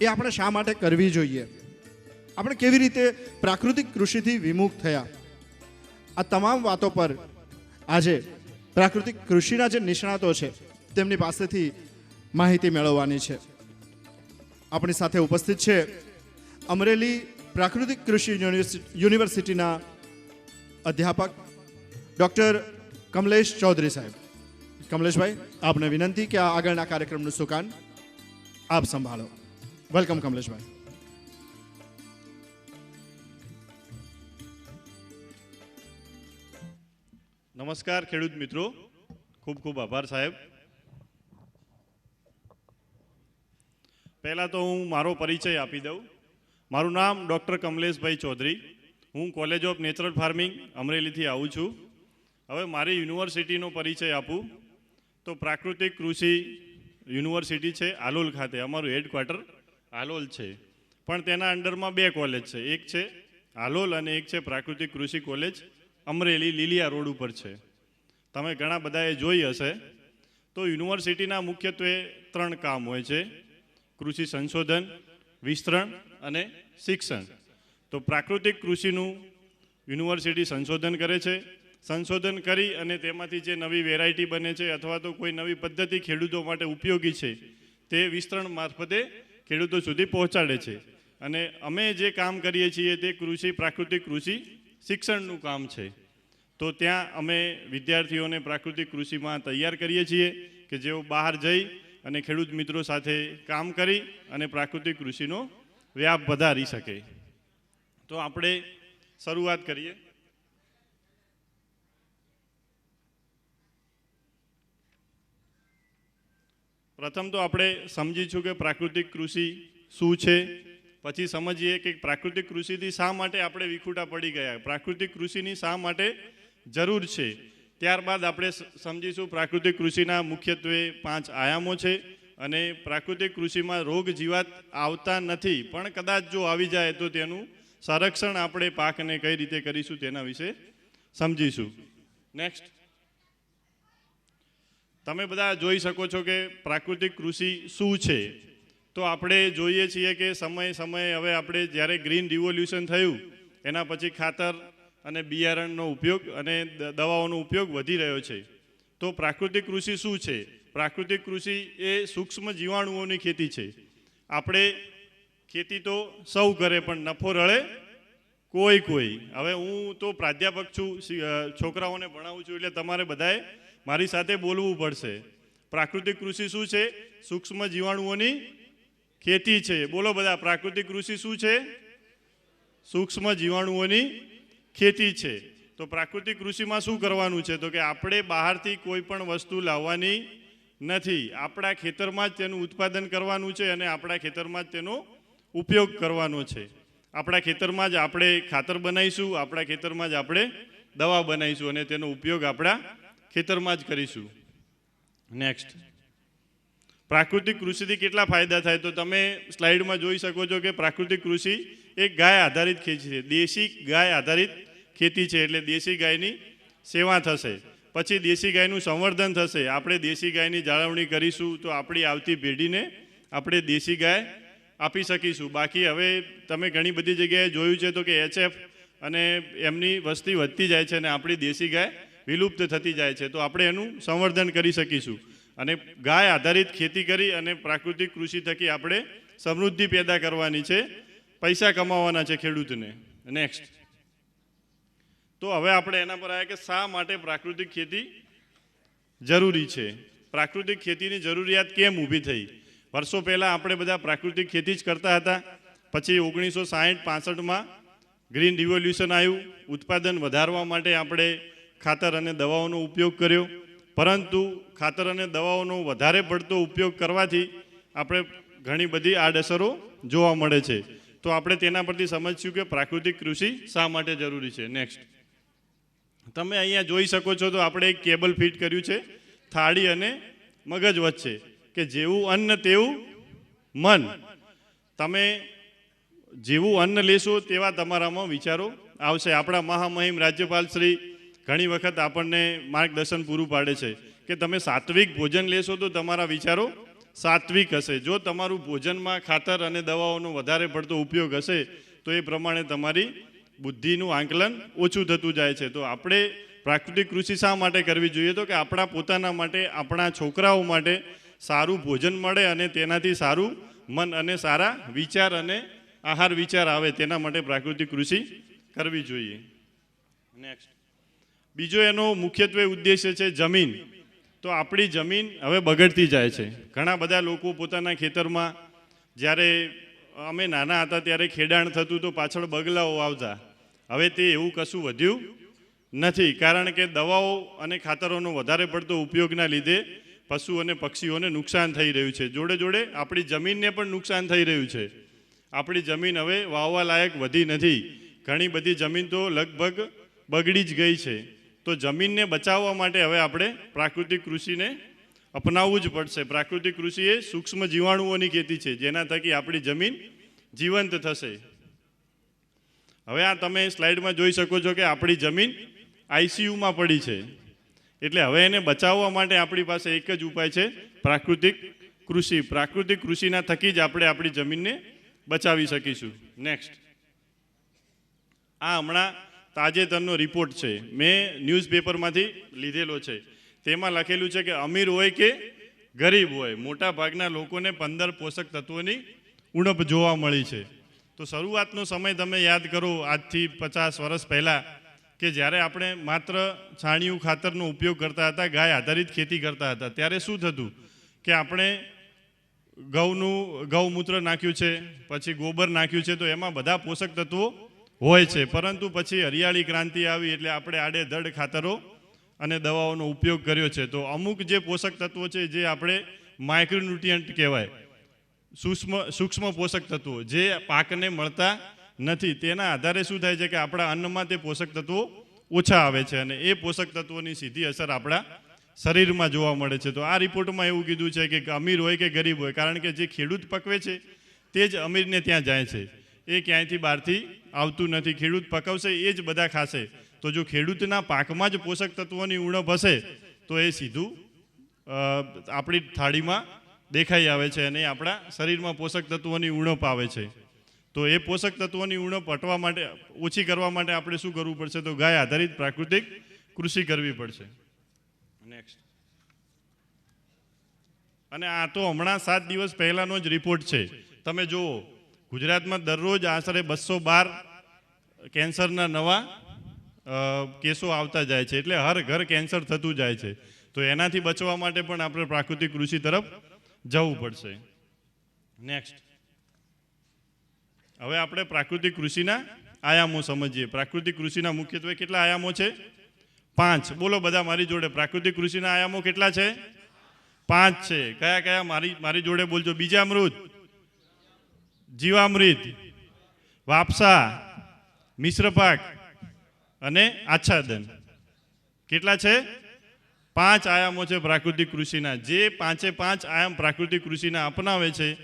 એ આપણે શા માટે કરવી જોઈએ? આપણે કેવી રીતે પ્રાકૃતિક કૃષિથી વિમુખ થયા? આ તમામ વાતો પર આજે પ્રાકૃતિક કૃષિના જે નિષ્ણાતો છે, તેમની પાસેથી માહિતી મેળવવાની છે. આપણી સાથે ઉપસ્થિત છે અમરેલી પ્રાકૃતિક કૃષિ યુનિવર્સિટીના અધ્યાપક ડૉક્ટર કમલેશ ચૌધરી સાહેબ. કમલેશભાઈ, આપને વિનંતી કે આ આગળના કાર્યક્રમનું સુકાન આપ સંભાળો. વેલકમ કમલેશભાઈ નમસ્કાર ખેડૂત મિત્રો ખૂબ ખૂબ આભાર સાહેબ પહેલાં તો હું મારો પરિચય આપી દઉં મારું નામ ડૉક્ટર કમલેશભાઈ ચૌધરી હું કોલેજ ઓફ નેચરલ ફાર્મિંગ અમરેલીથી આવું છું. હવે મારી યુનિવર્સિટીનો પરિચય આપું. તો પ્રાકૃતિક કૃષિ યુનિવર્સિટી છે, આલોલ ખાતે, અમારું હેડક્વાર્ટર આલોલ છે. પણ તેના અંડરમાં બે કોલેજ છે. એક છે આલોલ અને એક છે પ્રાકૃતિક કૃષિ કોલેજ અમરેલી લીલિયા રોડ ઉપર છે. તમે ઘણા બધાએ જોઈ હશે. તો યુનિવર્સિટીના મુખ્યત્વે ત્રણ કામ હોય છે. કૃષિ સંશોધન, વિસ્તરણ અને શિક્ષણ. તો પ્રાકૃતિક કૃષિનું યુનિવર્સિટી સંશોધન કરે છે. સંશોધન કરી અને તેમાંથી જે નવી વેરાયટી બને છે અથવા તો કોઈ નવી પદ્ધતિ ખેડૂતો માટે ઉપયોગી છે તે વિસ્તરણ મારફતે ખેડૂતો સુધી પહોંચાડે છે. અને અમે જે કામ કરીએ છીએ તે કૃષિ, પ્રાકૃતિક કૃષિ શિક્ષણનું કામ છે. તો ત્યાં અમે વિદ્યાર્થીઓને પ્રાકૃતિક કૃષિમાં તૈયાર કરીએ છીએ કે જેઓ બહાર જઈ અને ખેડૂત મિત્રો સાથે કામ કરી અને પ્રાકૃતિક કૃષિનો વ્યાપ વધારી શકે. તો આપણે શરૂઆત કરીએ. પ્રથમ તો આપણે સમજીશું કે પ્રાકૃતિક કૃષિ શું છે. પછી સમજીએ કે પ્રાકૃતિક કૃષિથી શા માટે આપણે વિખૂટા પડી ગયા? પ્રાકૃતિક કૃષિની શા માટે જરૂર છે? ત્યારબાદ આપણે સમજીશું પ્રાકૃતિક કૃષિના મુખ્યત્વે પાંચ આયામો છે અને પ્રાકૃતિક કૃષિમાં રોગ જીવાત આવતા નથી, પણ કદાચ જો આવી જાય તો તેનું સંરક્ષણ આપણે પાકને કઈ રીતે કરીશું તેના વિશે સમજીશું. નેક્સ્ટ તમે બધા જોઈ શકો છો કે પ્રાકૃતિક કૃષિ શું છે? તો આપણે જોઈએ છીએ કે સમય સમયે હવે આપણે જ્યારે ગ્રીન રિવોલ્યુશન થયું, એના પછી ખાતર અને બિયારણનો ઉપયોગ અને દવાઓનો ઉપયોગ વધી રહ્યો છે. તો પ્રાકૃતિક કૃષિ શું છે? પ્રાકૃતિક કૃષિ એ સૂક્ષ્મ જીવાણુઓની ખેતી છે. આપણે ખેતી તો સૌ કરે પણ નફો રળે કોઈ કોઈ. હવે હું તો પ્રાધ્યાપક છું છોકરાઓને ભણાવું છું એટલે તમારે બધાએ મારી સાથે બોલવું પડશે. પ્રાકૃતિક કૃષિ શું છે? સૂક્ષ્મ જીવાણુઓની ખેતી છે. બોલો બધા, પ્રાકૃતિક કૃષિ શું છે? સૂક્ષ્મ જીવાણુઓની ખેતી છે. તો પ્રાકૃતિક કૃષિમાં શું કરવાનું છે? તો કે આપણે બહારથી કોઈ પણ વસ્તુ લાવવાની નથી. આપણા ખેતરમાં જ તેનું ઉત્પાદન કરવાનું છે અને આપણા ખેતરમાં જ તેનો ઉપયોગ કરવાનો છે. આપણા ખેતરમાં જ આપણે ખાતર બનાવીશું, આપણા ખેતરમાં જ આપણે દવા બનાવીશું અને તેનો ઉપયોગ આપણા ખેતરમાં જ કરીશું. નેક્સ્ટ પ્રાકૃતિક કૃષિથી કેટલા ફાયદા થાય તો તમે સ્લાઇડમાં જોઈ શકો છો કે પ્રાકૃતિક કૃષિ એક ગાય આધારિત ખેતી છે. દેશી ગાય આધારિત ખેતી છે એટલે દેશી ગાયની સેવા થશે. પછી દેશી ગાયનું સંવર્ધન થશે. આપણે દેશી ગાયની જાળવણી કરીશું તો આપણી આવતી પેઢીને આપણે દેશી ગાય આપી શકીશું. બાકી હવે તમે ઘણી બધી જગ્યાએ જોયું છે તો કે એચએફ અને એમની વસ્તી વધતી જાય છે અને આપણી દેશી ગાય વિલુપ્ત થતી જાય છે, તો આપણે એનું સંવર્ધન કરી શકીશું. અને ગાય આધારિત ખેતી કરી અને પ્રાકૃતિક કૃષિ થકી આપણે સમૃદ્ધિ પેદા કરવાની છે, પૈસા કમાવાના છે ખેડૂતને. નેક્સ્ટ તો હવે આપણે એના પર આવ્યા કે શા માટે પ્રાકૃતિક ખેતી જરૂરી છે? પ્રાકૃતિક ખેતીની જરૂરિયાત કેમ ઊભી થઈ? વર્ષો પહેલાં આપણે બધા પ્રાકૃતિક ખેતી જ કરતા હતા. પછી ઓગણીસો સાહીઠ, પાસઠમાં ગ્રીન રિવોલ્યુશન આવ્યું. ઉત્પાદન વધારવા માટે આપણે ખાતર અને દવાઓનો ઉપયોગ કર્યો. પરંતુ ખાતર અને દવાઓનો વધારે પડતો ઉપયોગ કરવાથી આપણે ઘણી બધી આડઅસરો જોવા મળે છે. તો આપણે તેના પરથી સમજશું કે પ્રાકૃતિક કૃષિ શા માટે જરૂરી છે. નેક્સ્ટ તમે અહીંયા જોઈ શકો છો તો આપણે એક કેબલ ફિટ કર્યું છે. થાળી અને મગજ વચ્ચે, કે જેવું અન્ન તેવું મન. તમે જેવું અન્ન લેશો તેવા તમારામાં વિચારો આવશે. આપણા મહામહિમ રાજ્યપાલ શ્રી ઘણી વખત આપણને માર્ગદર્શન પૂરું પાડે છે કે તમે સાત્વિક ભોજન લેશો તો તમારા વિચારો સાત્વિક હશે. જો તમારું ભોજનમાં ખાતર અને દવાઓનો વધારે પડતો ઉપયોગ હશે, તો એ પ્રમાણે તમારી બુદ્ધિનું આંકલન ઓછું થતું જાય છે. તો આપણે પ્રાકૃતિક કૃષિ શા માટે કરવી જોઈએ? તો કે આપણા પોતાના માટે, આપણા છોકરાઓ માટે સારું ભોજન મળે અને તેનાથી સારું મન અને સારા વિચાર અને આહાર વિચાર આવે, તેના માટે પ્રાકૃતિક કૃષિ કરવી જોઈએ. નેક્સ્ટ બીજો એનો મુખ્યત્વે ઉદ્દેશ્ય છે જમીન. તો આપણી જમીન હવે બગડતી જાય છે. ઘણા બધા લોકો પોતાના ખેતરમાં જ્યારે અમે નાના હતા ત્યારે ખેડાણ થતું તો પાછળ બગલાઓ આવતા. હવે તે એવું કશું વધ્યું નથી. કારણ કે દવાઓ અને ખાતરોનો વધારે પડતો ઉપયોગના લીધે પશુ અને પક્ષીઓને નુકસાન થઈ રહ્યું છે. જોડે જોડે આપણી જમીનને પણ નુકસાન થઈ રહ્યું છે. આપણી જમીન હવે વાવવા લાયક વધી નથી. ઘણી બધી જમીન તો લગભગ બગડી જ ગઈ છે. તો જમીનને બચાવવા માટે હવે આપણે પ્રાકૃતિક કૃષિને અપનાવવું જ પડશે. પ્રાકૃતિક કૃષિ એ સૂક્ષ્મ જીવાણુઓની ખેતી છે, જેના થકી આપણી જમીન જીવંત થશે. હવે આ તમે સ્લાઇડમાં જોઈ શકો છો કે આપણી જમીન આઈસીયુમાં પડી છે. એટલે હવે એને બચાવવા માટે આપણી પાસે એક જ ઉપાય છે, પ્રાકૃતિક કૃષિ. પ્રાકૃતિક કૃષિના થકી જ આપણે આપણી જમીનને બચાવી શકીશું. નેક્સ્ટ આ હમણાં તાજેતરનો રિપોર્ટ છે. મેં ન્યૂઝપેપરમાંથી લીધેલો છે. તેમાં લખેલું છે કે અમીર હોય કે ગરીબ હોય, મોટા ભાગના લોકોને પંદર પોષક તત્વોની ઉણપ જોવા મળી છે. તો શરૂઆતનો સમય તમે યાદ કરો, આજથી પચાસ વર્ષ પહેલાં, કે જ્યારે આપણે માત્ર છાણિયું ખાતરનો ઉપયોગ કરતા હતા, ગાય આધારિત ખેતી કરતા હતા, ત્યારે શું થતું કે આપણે ઘઉંનું ગૌમૂત્ર નાખ્યું છે, પછી ગોબર નાખ્યું છે, તો એમાં બધા પોષક તત્વો હોય છે. પરંતુ પછી હરિયાળી ક્રાંતિ આવી એટલે આપણે આડેધડ ખાતરો અને દવાઓનો ઉપયોગ કર્યો છે. તો અમુક જે પોષક તત્વો છે જે આપણે માઇક્રોન્યુટ્રિયન્ટ કહેવાય, સૂક્ષ્મ સૂક્ષ્મ પોષક તત્વો જે પાકને મળતા નથી. તેના આધારે શું થાય છે કે આપણા અન્નમાં તે પોષક તત્વો ઓછા આવે છે અને એ પોષક તત્વોની સીધી અસર આપણા શરીરમાં જોવા મળે છે. તો આ રિપોર્ટમાં એવું કીધું છે કે અમીર હોય કે ગરીબ હોય, કારણ કે જે ખેડૂત પકવે છે તે જ અમીરને ત્યાં જાય છે. એ ક્યાંયથી બહારથી આવતું નથી. ખેડૂત પકવશે, એ જ બધા ખાશે. તો જો ખેડૂતના પાકમાં જ પોષક તત્વોની ઉણપ હશે, તો એ સીધું આપણી થાળીમાં દેખાઈ આવે છે અને આપણા શરીરમાં પોષક તત્વોની ઉણપ આવે છે. તો એ પોષક તત્વોની ઉણપ હટવા માટે, ઓછી કરવા માટે આપણે શું કરવું પડશે? તો ગાય આધારિત પ્રાકૃતિક કૃષિ કરવી પડશે. નેક્સ્ટ અને આ તો હમણાં સાત દિવસ પહેલાનો જ રિપોર્ટ છે. તમે જુઓ ગુજરાતમાં દરરોજ આશરે બસો બાર કેન્સરના નવા કેસો આવતા જાય છે. એટલે હર ઘર કેન્સર થતું જાય છે. તો એનાથી બચવા માટે પણ આપણે પ્રાકૃતિક કૃષિ તરફ જવું પડશે. નેક્સ્ટ હવે આપણે પ્રાકૃતિક કૃષિના આયામો સમજીએ. પ્રાકૃતિક કૃષિના મુખ્યત્વે કેટલા આયામો છે? પાંચ. બોલો બધા મારી જોડે. પ્રાકૃતિક કૃષિના આયામો કેટલા છે? પાંચ છે. કયા કયા? મારી મારી જોડે બોલજો. બીજામૃત જીવામૃત, વાપસા, મિશ્ર પાક અને આચ્છાદન. કેટલા છે? પાંચ આયામો છે પ્રાકૃતિક કૃષિના. જે પાંચે પાંચ આયામ પ્રાકૃતિક કૃષિના અપનાવે છે,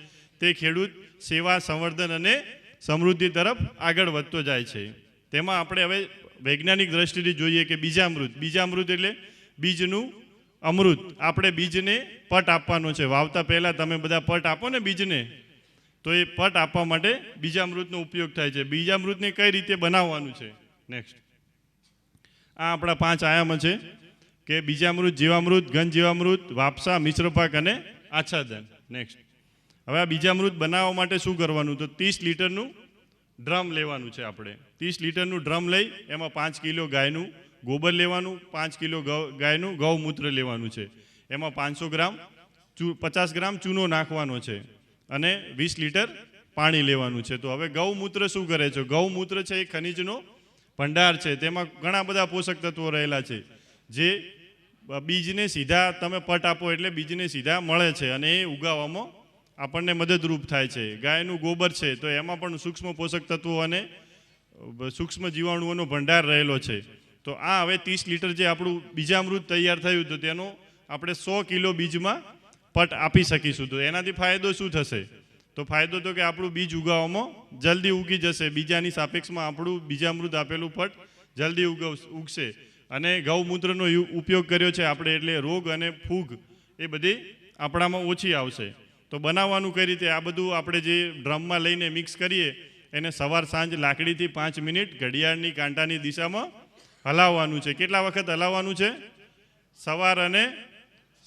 તે ખેડૂત સેવા સંવર્ધન અને સમૃદ્ધિ તરફ આગળ વધતો જાય છે. તેમાં આપણે હવે વૈજ્ઞાનિક દ્રષ્ટિથી જોઈએ કે બીજામૃત. બીજામૃત એટલે બીજનું અમૃત. આપણે બીજને પટ આપવાનો છે. વાવતા પહેલાં તમે બધા પટ આપો ને બીજને. તો એ પટ આપવા માટે બીજામૃતનો ઉપયોગ થાય છે. બીજામૃતને કઈ રીતે બનાવવાનું છે? નેક્સ્ટ આ આપણા પાંચ આયામ છે કે બીજામૃત જીવામૃત, ઘન જીવામૃત, વાપસા, મિશ્ર પાક અને આચ્છાદન. નેક્સ્ટ હવે આ બીજામૃત બનાવવા માટે શું કરવાનું? તો ત્રીસ લીટરનું ડ્રમ લેવાનું છે આપણે. ત્રીસ લીટરનું ડ્રમ લઈ એમાં પાંચ કિલો ગાયનું ગોબર લેવાનું, પાંચ કિલો ગાયનું ગૌમૂત્ર લેવાનું છે. એમાં પાંચસો ગ્રામ ચૂ, પચાસ ગ્રામ ચૂનો નાખવાનો છે. અને વીસ લીટર પાણી લેવાનું છે. તો હવે ગૌમૂત્ર શું કરે છે? ગૌમૂત્ર છે એ ખનિજનો ભંડાર છે. તેમાં ઘણા બધા પોષક તત્વો રહેલા છે. જે બીજને સીધા તમે પટ આપો એટલે બીજને સીધા મળે છે અને એ ઉગાવવામાં આપણને મદદરૂપ થાય છે. ગાયનું ગોબર છે તો એમાં પણ સૂક્ષ્મ પોષક તત્વો અને સૂક્ષ્મ જીવાણુઓનો ભંડાર રહેલો છે. તો આ હવે ત્રીસ લીટર જે આપણું બીજામૃત તૈયાર થયું તો તેનો આપણે સો કિલો બીજમાં પટ આપી શકીશું. તો એનાથી ફાયદો શું થશે? તો ફાયદો તો કે આપણું બીજ ઉગાવવામાં જલ્દી ઉગી જશે. બીજાની સાપેક્ષમાં આપણું બીજામૃત આપેલું પટ જલ્દી ઉગવ, ઉગશે. અને ગૌમૂત્રનો ઉપયોગ કર્યો છે આપણે એટલે રોગ અને ફૂગ એ બધી આપણામાં ઓછી આવશે. તો બનાવવાનું કઈ રીતે? આ બધું આપણે જે ડ્રમમાં લઈને મિક્સ કરીએ, એને સવાર સાંજ લાકડીથી પાંચ મિનિટ ઘડિયાળની કાંટાની દિશામાં હલાવવાનું છે. કેટલા વખત હલાવવાનું છે? સવાર અને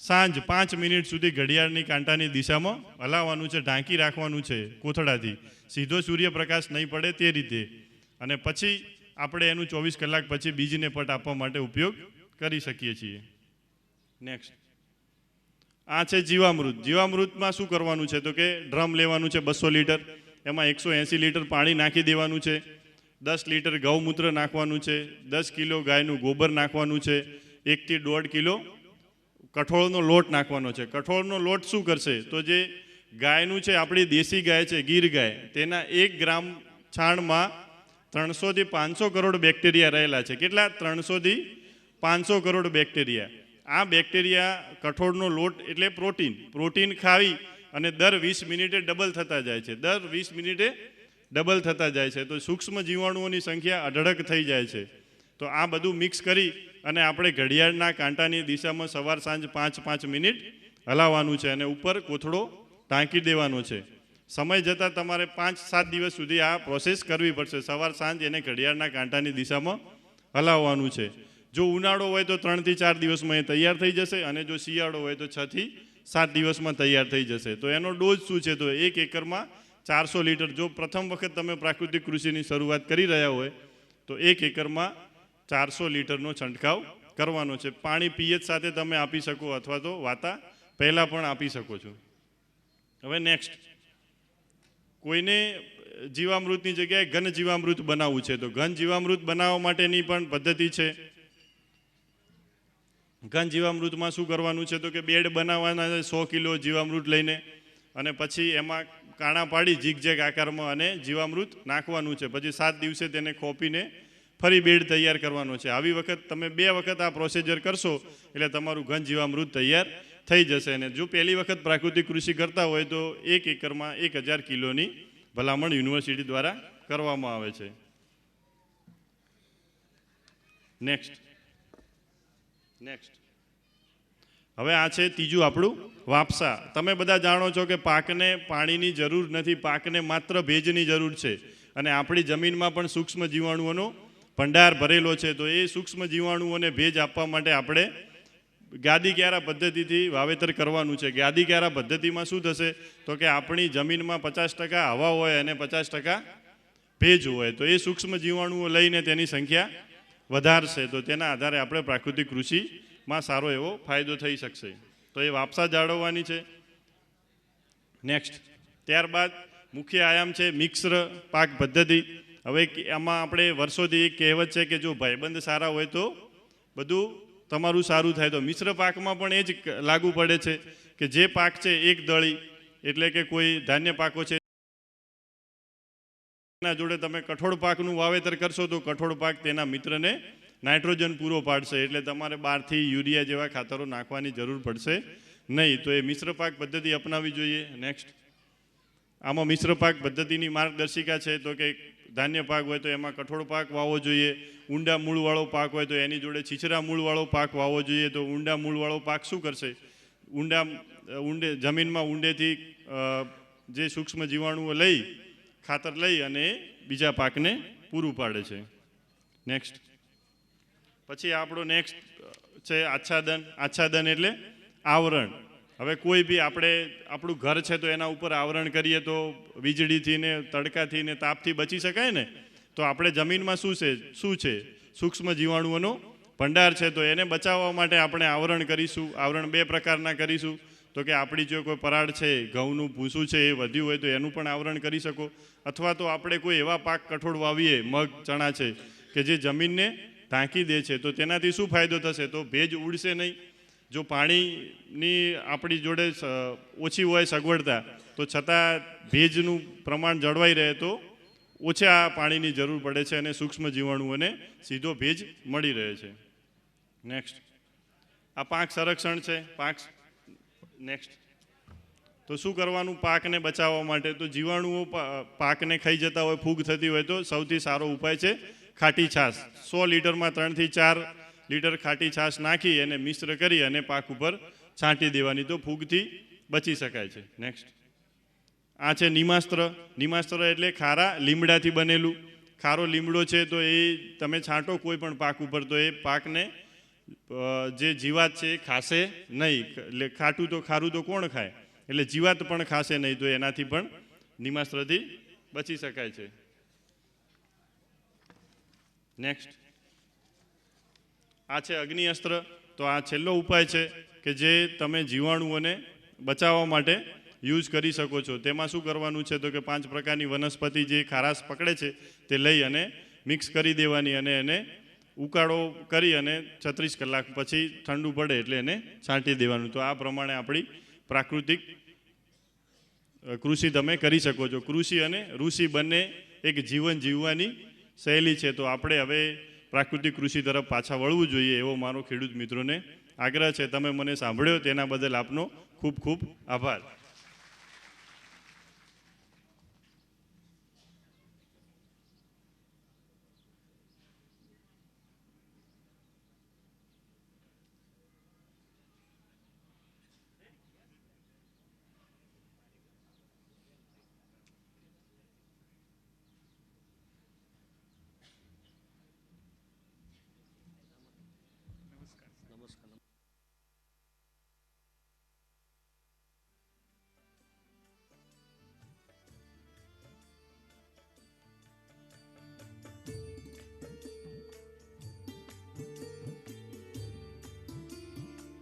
સાંજ પાંચ મિનિટ સુધી ઘડિયાળની કાંટાની દિશામાં હલાવવાનું છે, ઢાંકી રાખવાનું છે કોથળાથી. સીધો સૂર્યપ્રકાશ નહીં પડે તે રીતે. અને પછી આપણે એનું ચોવીસ કલાક પછી બીજને પટ આપવા માટે ઉપયોગ કરી શકીએ છીએ. નેક્સ્ટ આ છે જીવામૃત. જીવામૃતમાં શું કરવાનું છે તો કે ડ્રમ લેવાનું છે બસો લીટર, એમાં એકસો એંસી લીટર પાણી નાખી દેવાનું છે, દસ લીટર ગૌમૂત્ર નાખવાનું છે, દસ કિલો ગાયનું ગોબર નાખવાનું છે એકથી દોઢ કિલો કઠોળનો લોટ નાખવાનો છે. કઠોળનો લોટ શું કરશે? તો જે ગાયનું છે, આપણી દેશી ગાય છે, ગીર ગાય, તેના એક ગ્રામ છાણમાં ત્રણસોથી પાંચસો કરોડ બેક્ટેરિયા રહેલા છે. કેટલા? ત્રણસોથી પાંચસો કરોડ બેક્ટેરિયા. આ બેક્ટેરિયા કઠોળનો લોટ એટલે પ્રોટીન. પ્રોટીન ખાવી અને દર વીસ મિનિટે ડબલ થતા જાય છે. દર વીસ મિનિટે ડબલ થતા જાય છે. તો સૂક્ષ્મ જીવાણુઓની સંખ્યા અઢળક થઈ જાય છે. તો આ બધું મિક્સ કરી અને આપણે ઘડિયાળના કાંટાની દિશામાં સવાર સાંજ પાંચ પાંચ મિનિટ હલાવવાનું છે અને ઉપર કોથળો ટાંકી દેવાનો છે. સમય જતાં તમારે પાંચ સાત દિવસ સુધી આ પ્રોસેસ કરવી પડશે. સવાર સાંજ એને ઘડિયાળના કાંટાની દિશામાં હલાવવાનું છે. જો ઉનાળો હોય તો ત્રણથી ચાર દિવસમાં એ તૈયાર થઈ જશે અને જો શિયાળો હોય તો છથી સાત દિવસમાં તૈયાર થઈ જશે. તો એનો ડોઝ શું છે? તો એક એકરમાં ચારસો લીટર. જો પ્રથમ વખત તમે પ્રાકૃતિક કૃષિની શરૂઆત કરી રહ્યા હોય તો એક એકરમાં ચારસો લીટરનો છંટકાવ કરવાનો છે. પાણી પીએચ સાથે તમે આપી શકો અથવા તો વાતા પહેલાં પણ આપી શકો છો. હવે નેક્સ્ટ કોઈને જીવામૃતની જગ્યાએ ઘન જીવામૃત બનાવવું છે તો ઘન જીવામૃત બનાવવા માટેની પણ પદ્ધતિ છે. ઘન જીવામૃતમાં શું કરવાનું છે તો કે બેડ બનાવવાના સો કિલો જીવામૃત લઈને અને પછી એમાં કાણા પાડી જીગજેગ આકારમાં અને જીવામૃત નાખવાનું છે. પછી સાત દિવસે તેને ખોપીને ફરી બેડ તૈયાર કરવાનો છે. આવી વખત તમે બે વખત આ પ્રોસિજર કરશો, એટલે તમારું ઘન જીવામૃત તૈયાર થઈ જશે. અને જો પહેલી વખત પ્રાકૃતિક કૃષિ કરતા હોય તો એક એકરમાં એક હજાર કિલોની ભલામણ યુનિવર્સિટી દ્વારા કરવામાં આવે છે. નેક્સ્ટ નેક્સ્ટ હવે આ છે ત્રીજું આપણું વાપસા. તમે બધા જાણો છો કે પાકને પાણીની જરૂર નથી, પાકને માત્ર ભેજની જરૂર છે. અને આપણી જમીનમાં પણ સૂક્ષ્મ જીવાણુઓનો ભંડાર ભરેલો છે, તો એ સૂક્ષ્મ જીવાણુઓને ભેજ આપવા માટે આપણે ગાદી ક્યારા પદ્ધતિથી વાવેતર કરવાનું છે. ગાદી ક્યારા પદ્ધતિમાં શું થશે? તો કે આપણી જમીનમાં પચાસ ટકા હવા હોય અને પચાસ ટકા ભેજ હોય, તો એ સૂક્ષ્મ જીવાણુઓ લઈને તેની સંખ્યા વધારશે. તો તેના આધારે આપણે પ્રાકૃતિક કૃષિમાં સારો એવો ફાયદો થઈ શકશે. તો એ વાપસા જાળવવાની છે. નેક્સ્ટ ત્યારબાદ મુખ્ય આયામ છે મિક્સ્ર પાક પદ્ધતિ. હવે આમાં આપણે વર્ષોથી એક કહેવત છે કે જો ભાઈબંધ સારા હોય તો બધું તમારું સારું થાય. તો મિશ્ર પાકમાં પણ એ જ લાગુ પડે છે કે જે પાક છે એક દળી, એટલે કે કોઈ ધાન્ય પાકો છે. એના જોડે તમે કઠોળ પાકનું વાવેતર કરશો તો કઠોળ પાક તેના મિત્રને નાઇટ્રોજન પૂરો પાડશે. એટલે તમારે બહારથી યુરિયા જેવા ખાતરો નાખવાની જરૂર પડશે નહીં. તો એ મિશ્ર પાક પદ્ધતિ અપનાવવી જોઈએ. નેક્સ્ટ. આમાં મિશ્ર પાક પદ્ધતિની માર્ગદર્શિકા છે તો કે ધાન્ય પાક હોય તો એમાં કઠોળ પાક વાવવો જોઈએ. ઊંડા મૂળવાળો પાક હોય તો એની જોડે છીછરા મૂળવાળો પાક વાવવો જોઈએ. તો ઊંડા મૂળવાળો પાક શું કરશે? ઊંડા, ઊંડે, જમીનમાં ઊંડેથી જે સૂક્ષ્મ જીવાણુઓ લઈ, ખાતર લઈ અને બીજા પાકને પૂરું પાડે છે. નેક્સ્ટ પછી આપણો નેક્સ્ટ છે આચ્છાદન. આચ્છાદન એટલે આવરણ. હવે કોઈ બી આપણે, આપણું ઘર છે તો એના ઉપર આવરણ કરીએ તો વીજળીથી ને તડકાથી ને તાપથી બચી શકાય ને? તો આપણે જમીનમાં શું છે શું છે? સૂક્ષ્મ જીવાણુઓનો ભંડાર છે તો એને બચાવવા માટે આપણે આવરણ કરીશું, આવરણ બે પ્રકારના કરીશું. તો કે આપણી જો કોઈ પરાળ છે, ઘઉંનું ભૂસું છે, એ વધ્યું હોય તો એનું પણ આવરણ કરી શકો. અથવા તો આપણે કોઈ એવા પાક કઠોળ વાવીએ, મગ, ચણા છે, કે જે જમીનને ઢાંકી દે છે, તો તેનાથી શું ફાયદો થશે? તો ભેજ ઉડશે નહીં. જો પાણીની આપણી જોડે ઓછી હોય, સગવડતા, તો છતાં ભેજનું પ્રમાણ જળવાઈ રહે તો ઓછા પાણીની જરૂર પડે છે અને સૂક્ષ્મ જીવાણુઓને સીધો ભેજ મળી રહે છે. નેક્સ્ટ આ પાક સંરક્ષણ છે. પાક નેક્સ્ટ તો શું કરવાનું પાકને બચાવવા માટે? તો જીવાણુઓ પાકને ખાઈ જતા હોય, ફૂગ થતી હોય તો સૌથી સારો ઉપાય છે ખાટી છાશ. સો લીટરમાં ત્રણથી ચાર લીટર ખાટી છાશ નાખી અને મિશ્ર કરી અને પાક ઉપર છાંટી દેવાની. તો ફૂગથી બચી શકાય છે. નેક્સ્ટ આ છે નિમાસ્ત્ર. નિમાસ્ત્ર એટલે ખારા લીમડાથી બનેલું. ખારો લીમડો છે તો એ તમે છાંટો કોઈ પણ પાક ઉપર તો એ પાકને જે જીવાત છે એ ખાશે નહીં. એટલે ખાટું તો ખારું તો કોણ ખાય? એટલે જીવાત પણ ખાશે નહીં તો એનાથી પણ નિમાસ્ત્રથી બચી શકાય છે. નેક્સ્ટ આ છે અગ્નિ અસ્ત્ર તો આ છેલ્લો ઉપાય છે કે જે તમે જીવાણુઓને બચાવવા માટે યુઝ કરી શકો છો. તેમાં શું કરવાનું છે તો કે પાંચ પ્રકારની વનસ્પતિ જે ખારાશ પકડે છે તે લઈ અને મિક્સ કરી દેવાની અને એને ઉકાળો કરી અને છત્રીસ કલાક પછી ઠંડુ પડે એટલે એને છાંટી દેવાનું. તો આ પ્રમાણે આપણી પ્રાકૃતિક કૃષિ તમે કરી શકો છો. કૃષિ અને ઋષિ બંને એક જીવન જીવવાની શૈલી છે. તો આપણે હવે પ્રાકૃતિક કૃષિ તરફ પાછા વળવું જોઈએ એવો મારો ખેડૂત મિત્રોને આગ્રહ છે. તમે મને સાંભળ્યો તેના બદલ આપનો ખૂબ ખૂબ આભાર.